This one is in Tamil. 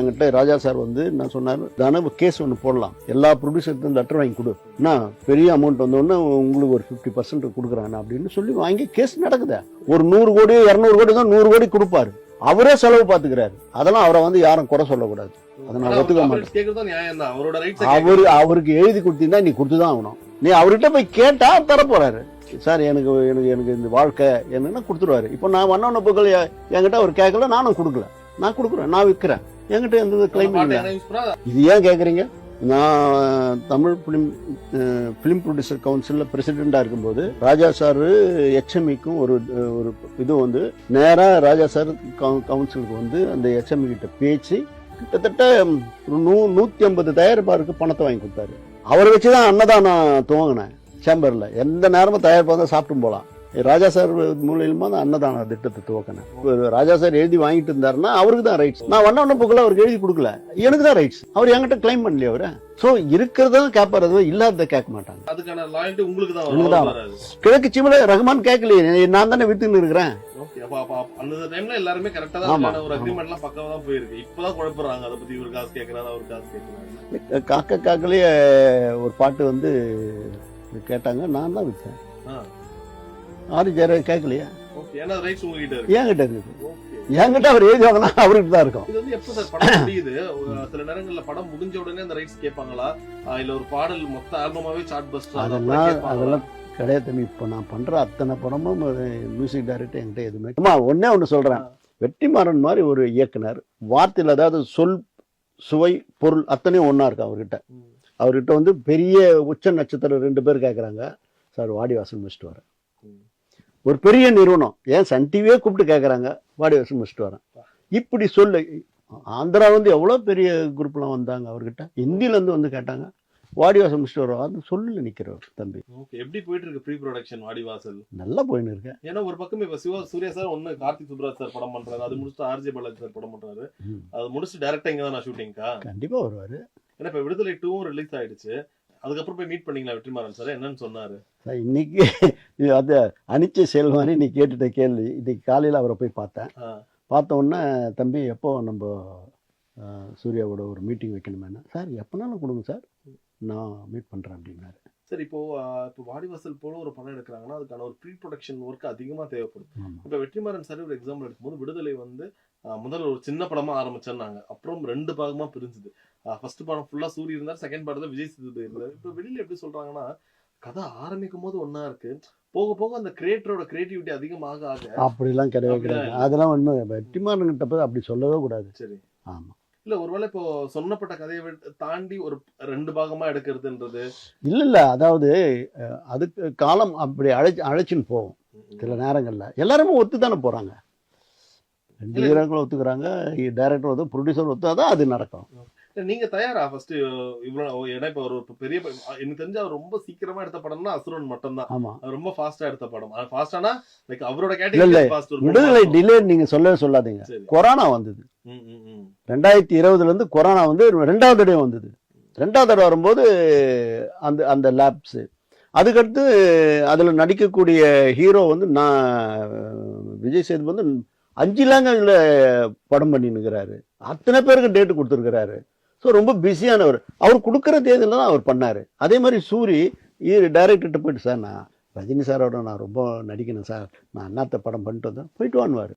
என்கிட்ட ராஜா சார் வந்து என்ன சொன்னார்? தானே கேஸ் ஒன்று போடலாம். எல்லா ப்ரொடியூசர்க்கும் லெட்டர் வாங்கி கொடு. என்ன? பெரிய அமௌண்ட் வந்தோடனே உங்களுக்கு ஒரு ஃபிஃப்டி பர்சன்ட் கொடுக்குறாங்க அப்படின்னு சொல்லி வாங்கி கேஸ் நடக்குதே. ஒரு நூறு கோடி இரநூறு கோடி தான் நூறு கோடி கொடுப்பாரு. அவரே செலவு பார்த்துக்கிறாரு. அதெல்லாம் அவரை வந்து யாரும் குறை சொல்லக்கூடாது. அதை நான் ஒத்துக்க மாட்டேன். அவரு அவருக்கு எழுதி கொடுத்தீங்கன்னா நீ கொடுத்துதான் ஆகணும். நீ அவர்கிட்ட போய் கேட்டா தர போறாரு சார் எனக்கு எனக்கு எனக்கு இந்த வாழ்க்கை என்னன்னா கொடுத்துருவாரு? இப்போ நான் வண்ண புகழ் என்கிட்ட அவர் கேட்கல நானும் கொடுக்கல. நான் கொடுக்குறேன் நான் விற்கிறேன். என்கிட்ட எந்த கிளைம் இல்லை. இது ஏன் கேட்குறீங்க நான் தமிழ் ஃபிலிம் ஃபிலிம் ப்ரொடியூசர் கவுன்சிலில் பிரசிடெண்ட்டாக இருக்கும்போது ராஜா சார் எச்எம்இக்கும் ஒரு ஒரு இது வந்து நேராக ராஜா சார் கவுன்சிலுக்கு வந்து அந்த எச்எம்இ கிட்ட பேச்சு கிட்டத்தட்ட நூ நூற்றி ஐம்பது தயாரிப்பாருக்கு பணத்தை வாங்கி கொடுத்தாரு. அவரை வச்சு தான் அன்னதானம் துவங்கினேன் சேம்பரில். எந்த நேரமும் தயாரிப்பாக தான் சாப்பிட்டும் போகலாம் ராஜா சார் மூலியமா தான் அன்னதான திட்டத்தை துவக்கினேன். ராஜா சார் எழுதி வாங்கிட்டு இருந்தாருன்னா அவருக்கு தான் ரைட்ஸ் நான் வண்ண வண்ண புக்கில் அவருக்கு எழுதி கொடுக்கல. எனக்கு தான் ரைட்ஸ் அவர் என்கிட்ட கிளைம் பண்ணலையே அவரு. ஸோ இருக்கிறதும் கேட்பாரு அதுவும் இல்லாததை கேட்க மாட்டாங்க. உங்களுக்கு தான். கிழக்கு சிமில ரஹ்மான் கேட்கலையே. நான் தானே வித்துன்னு இருக்கிறேன். அந்த எல்லாருமே கரெக்டா தான். ஒரு ஆமா. அக்ரிமெண்ட் எல்லாம் பக்கமா தான் போயிருக்கு. இப்பதான் குழப்பறாங்க. அதை பத்தி இவர் காசு கேக்குறாரு அவர் காசு கேக்குறாரு. காக்க காக்கலையே ஒரு பாட்டு வந்து கேட்டாங்க. நான் தான் வித்தேன். ஆறு ஜெர கேட்கலையா என்கிட்ட இருக்குது என்கிட்ட அவர் எழுதி வாங்கினா அவருக்கு தான் இருக்கும். இது வந்து எப்ப சார் படம் முடியுது? ஒரு சில நேரங்கள்ல படம் முடிஞ்ச உடனே அந்த ரைட்ஸ் கேட்பாங்களா? ஆ, இல்ல ஒரு பாடல் மொத்த ஆல்பமாவே சார்ட் பஸ்டர் அதெல்லாம் அதெல்லாம் கிடையாது தம்பி. இப்போ நான் பண்ற அத்தனை படமும் மியூசிக் டைரக்டர் என்கிட்ட எதுவுமே அம்மா ஒண்ணே ஒன்று சொல்றேன். வெற்றிமாறன் மாதிரி ஒரு இயக்குனர் வார்த்தையில் அதாவது சொல் சுவை பொருள் அத்தனையும் ஒண்ணா இருக்கு அவர்கிட்ட. அவர்கிட்ட வந்து பெரிய உச்ச நட்சத்திரம் ரெண்டு பேர் கேட்குறாங்க சார் வாடி வாசல் முடிச்சுட்டு வரேன். ஒரு பெரிய நிறுவனம். ஏன்? சன் டிவியே கூப்பிட்டு கேட்குறாங்க வாடி வாசல் முடிச்சுட்டு வரேன். இப்படி சொல்லு. ஆந்திரா வந்து எவ்வளோ பெரிய குரூப்லாம் வந்தாங்க அவர்கிட்ட? ஹிந்திலேருந்து வந்து கேட்டாங்க. வாடி வாசல் முடிச்சுட்டு வரோம் அது சொல்லில் நிற்கிறவர் தம்பி. ஓகே எப்படி போயிட்டு இருக்கு ப்ரீ ப்ரொடக்ஷன் வாடிவாசல் நல்லா போயின்னு இருக்கேன் ஏன்னா ஒரு பக்கம் இப்ப சிவா சூர்யா சார் ஒண்ணு கார்த்திக் சுப்ராஜ் சார் படம் பண்றாரு. அது முடிச்சுட்டு ஆர்ஜே பாலாஜி சார் படம் பண்றாரு. அது முடிச்சுட்டு டேரக்டா இங்க தான் ஷூட்டிங்க்கா கண்டிப்பா வருவாரு. ஏன்னா இப்ப விடுதலை டூவும் ரிலீஸ் ஆயிடுச்சு. அதுக்கப்புறம் போய் மீட் பண்ணீங்களா வெற்றிமாறன் சார் என்னன்னு சொன்னாரு. சார், இன்னைக்கு அது அனிச்சை செயல் மாதிரி நீ கேட்டுட்ட கேள்வி. இன்னைக்கு காலையில் அவரை போய் பார்த்தேன். ஆ. பார்த்த உடனே தம்பி எப்போ நம்ம சூர்யாவோட ஒரு மீட்டிங் வைக்கணுமேனா சார் எப்போனாலும் கொடுங்க சார். நான் மீட் பண்ணுறேன் அப்படின்னாரு. சரி இப்போ இப்போ வாடிவாசல் போல ஒரு படம் எடுக்கிறாங்கன்னா அதுக்கான ஒரு ப்ரீ ப்ரொடக்ஷன் ஒர்க் அதிகமா தேவைப்படும். இப்ப வெற்றிமாறன் சார் ஒரு எக்ஸாம்பிள் எடுக்கும்போது விடுதலை வந்து முதல்ல ஒரு சின்ன படமா ஆரம்பிச்சேன்னாங்க அப்புறம் ரெண்டு பாகமா பிரிஞ்சுது. ஃபர்ஸ்ட் படம் ஃபுல்லா சூரிய இருந்தார் செகண்ட் படத்துல விஜய் சேதுபதி இருந்தார் இப்போ வெளியில எப்படி சொல்றாங்கன்னா கதை ஆரம்பிக்கும் போது ஒன்னா இருக்கு. போக போக அந்த கிரியேட்டரோட கிரியேட்டிவிட்டி அதிகமாக ஆக அப்படிலாம் கிடையவே கிடையாது. அதெல்லாம் உண்மை வெற்றிமாறன்கிட்ட அப்படி சொல்லவே கூடாது. சரி. ஆமாம் இல்ல ஒருவேளை இப்போ சொன்னப்பட்ட கதையை தாண்டி ஒரு ரெண்டு பாகமா எடுக்கிறதுன்றது. இல்லை இல்லை. அதாவது அதுக்கு காலம் அப்படி அழைச்சி அழைச்சின்னு போகும். சில நேரங்களில். எல்லாருமே ஒத்து தானே போகிறாங்க ரெண்டு. வீரர்களும் ஒத்துக்கிறாங்க டைரக்டர் ஒத்து ப்ரொடியூசர் ஒத்துதான் அது நடக்கும். நீங்க தயாரா ஃபர்ஸ்ட் இவ்வளவு ஏன்னா இப்ப ஒரு பெரிய எனக்கு தெரிஞ்ச அவர் ரொம்ப சீக்கிரமா எடுத்த படம்னா அசுரன் மட்டும் தான் அவர் ரொம்ப ஃபாஸ்டா எடுத்த படம். ஃபாஸ்டானா லைக் அவரோட. கேட்டகரி விடுதலை. டிலே நீங்க சொல்லவே சொல்லாதீங்க. கொரோனா வந்தது. ரெண்டாயிரத்தி இருபதுல இருந்து கொரோனா வந்து ரெண்டாவது தடவை வந்தது. ரெண்டாவது தடவை வரும்போது அந்த அந்த லேப்ஸ் அதுக்கடுத்து அதுல நடிக்கக்கூடிய ஹீரோ வந்து நான் விஜய் சேது வந்து அஞ்சு லாங்குவேஜ்ல படம் பண்ணினுக்கிறாரு அத்தனை பேருக்கு டேட்டு கொடுத்துருக்கிறாரு. ஸோ ரொம்ப பிஸியானவர் அவர் கொடுக்குற தேதியில் தான் அவர் பண்ணார். அதே மாதிரி சூரி டைரக்டர்கிட்ட போயிட்டு சார் நான் ரஜினி சாரோட நான் ரொம்ப நடிக்கணும் சார். நான் அண்ணாத்த படம் பண்ணிட்டு வந்தேன். போயிட்டு வான்னுவார்.